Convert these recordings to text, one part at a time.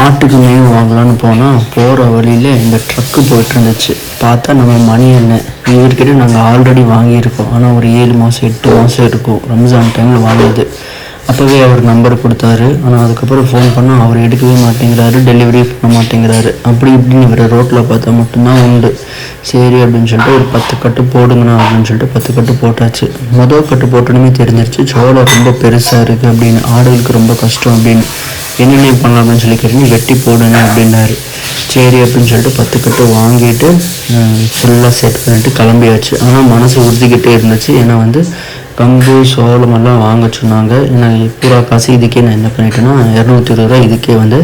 ஆட்டுக்கு மேவு வாங்கலான்னு போனால் போகிற வழியில் இந்த ட்ரக்கு போயிட்டு இருந்துச்சு பார்த்தா நம்ம மணி என்ன? இவர்கிட்ட நாங்கள் ஆல்ரெடி வாங்கியிருக்கோம். ஆனால் ஒரு ஏழு மாதம் எட்டு மாதம் இருக்கும். ரம்ஜான் டைமில் வாங்கினது. அப்போவே அவர் நம்பர் கொடுத்தாரு. ஆனால் அதுக்கப்புறம் ஃபோன் பண்ணால் அவர் எடுக்கவே மாட்டேங்கிறாரு டெலிவரி பண்ண மாட்டேங்கிறாரு. அப்படி இப்படின்னு இவரை ரோட்டில் பார்த்தா மட்டும்தான் உண்டு. சரி அப்படின்னு சொல்லிட்டு ஒரு பத்து கட்டு போடுங்கண்ணா அப்படின்னு சொல்லிட்டு பத்து கட்டு போட்டாச்சு. மொதல் கட்டு போட்டோன்னே தெரிஞ்சிருச்சு. சோளம் ரொம்ப பெருசாக இருக்குது அப்படின்னு ஆடுகளுக்கு ரொம்ப கஷ்டம் அப்படின்னு. என்னென்ன பண்ணலாம் அப்படின்னு சொல்லி கேட்டீங்க வெட்டி போடுங்க அப்படின்னாரு. சரி அப்படின்னு சொல்லிட்டு பத்து கட்டு வாங்கிட்டு ஃபுல்லாக செட் பண்ணிட்டு கிளம்பியாச்சு. ஆனால் மனசு உறுதிக்கிட்டே இருந்துச்சு. ஏன்னா வந்து கம்பு சோளம் எல்லாம் வாங்க சொன்னாங்க. ஏன்னா பூரா காசு இதுக்கே நான் என்ன பண்ணிட்டேன்னா இரநூத்தி இருபது ரூபா இதுக்கே வந்து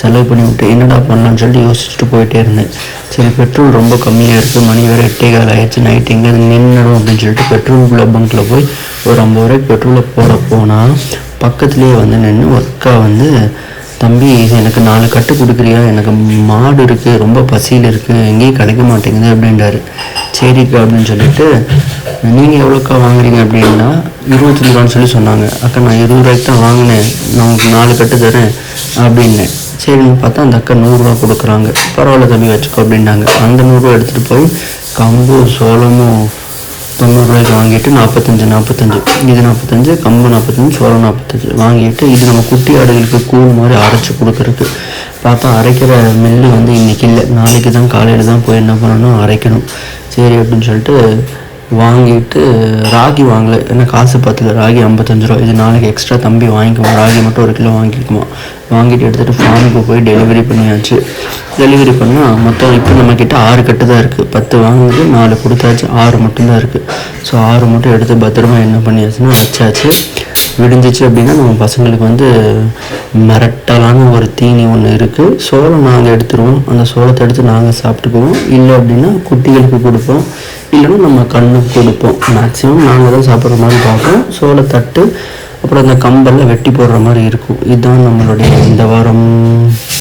செலவு பண்ணி விட்டு என்னடா பண்ணலாம்னு சொல்லிட்டு யோசிச்சுட்டு போயிட்டே இருந்தேன். சரி பெட்ரோல் ரொம்ப கம்மியாக இருக்குது மணி வேறு எட்டே கால் ஆயிடுச்சு. நைட் எங்கே நின்றுடும் அப்படின்னு சொல்லிட்டு பெட்ரோல் உள்ள பங்க்கில் போய் ஒரு ஐம்பது ரூபாய்க்கு பெட்ரோலை போட போனால் பக்கத்துலேயே வந்து நின்று ஒர்க்கா வந்து தம்பி எனக்கு நாலு கட்டு கொடுக்குறியா? எனக்கு மாடு இருக்குது ரொம்ப பசியில் இருக்குது எங்கேயும் கிடைக்க மாட்டேங்குது அப்படின்றாரு. சரிக்கா அப்படின்னு சொல்லிட்டு நீங்கள் எவ்வளோக்கா வாங்குறீங்க? அப்படின்னா இருபத்தஞ்சி ரூபான்னு சொல்லி சொன்னாங்க. அக்கா நான் இருபது ரூபாய்க்கு தான் வாங்கினேன். நான் உங்களுக்கு நாலு கட்டு தரேன் அப்படின்னேன் சரின்னு பார்த்தா அந்த அக்கா நூறுரூவா கொடுக்குறாங்க. பரவாயில்ல தம்பி வச்சுக்கோ அப்படின்னாங்க. அந்த நூறுரூவா எடுத்துகிட்டு போய் கம்பு சோளமும் தொண்ணூறுரூவாய்க்கு வாங்கிட்டு நாற்பத்தஞ்சு நாற்பத்தஞ்சு இது நாற்பத்தஞ்சு கம்பு நாற்பத்தஞ்சு சோளம் நாற்பத்தஞ்சு வாங்கிட்டு இது நம்ம குட்டி ஆடுகளுக்கு கூழ் மாதிரி அரைச்சி கொடுக்குறதுக்கு பார்த்தா அரைக்கிற மில்லு வந்து இன்றைக்கி இல்லை. நாளைக்கு தான் காலையில் தான் போய் என்ன பண்ணணும்? அரைக்கணும். சரி அப்படின்னு சொல்லிட்டு வாங்கிட்டு ராகி வாங்கலை. ஏன்னா காசு பார்த்துல ராகி ஐம்பத்தஞ்சு ரூபா. இது நாளைக்கு எக்ஸ்ட்ரா தம்பி வாங்கிக்குவோம் ராகி மட்டும் ஒரு கிலோ வாங்கிக்குமா? வாங்கிட்டு எடுத்துகிட்டு ஃபார்முக்கு போய் டெலிவரி பண்ணியாச்சு. டெலிவரி பண்ணால் மொத்தம் இப்போ நம்மக்கிட்ட ஆறு கட்டு தான் இருக்குது பத்து வாங்குது நாலு கொடுத்தாச்சு. ஆறு மட்டும்தான் இருக்குது ஸோ ஆறு மட்டும் எடுத்து பத்திரமா என்ன பண்ணியாச்சுன்னா வச்சாச்சு. விடிஞ்சிச்சு அப்படின்னா நம்ம பசங்களுக்கு வந்து மிரட்டலான ஒரு தீனி ஒன்று இருக்குது சோளம் நாங்கள் எடுத்துருவோம். அந்த சோளத்தை எடுத்து நாங்கள் சாப்பிட்டுக்குவோம். இல்லை அப்படின்னா குட்டிகளுக்கு கொடுப்போம். இல்லைன்னா நம்ம கண்ணுக்கு கொடுப்போம். மேக்ஸிமம் நாங்கள் தான் சாப்பிட்ற மாதிரி பார்ப்போம். சோளத்தட்டு அப்புறம் அந்த கம்பெல்லாம் வெட்டி போடுற மாதிரி இருக்கும். இதுதான் நம்மளுடைய இந்த வாரம்.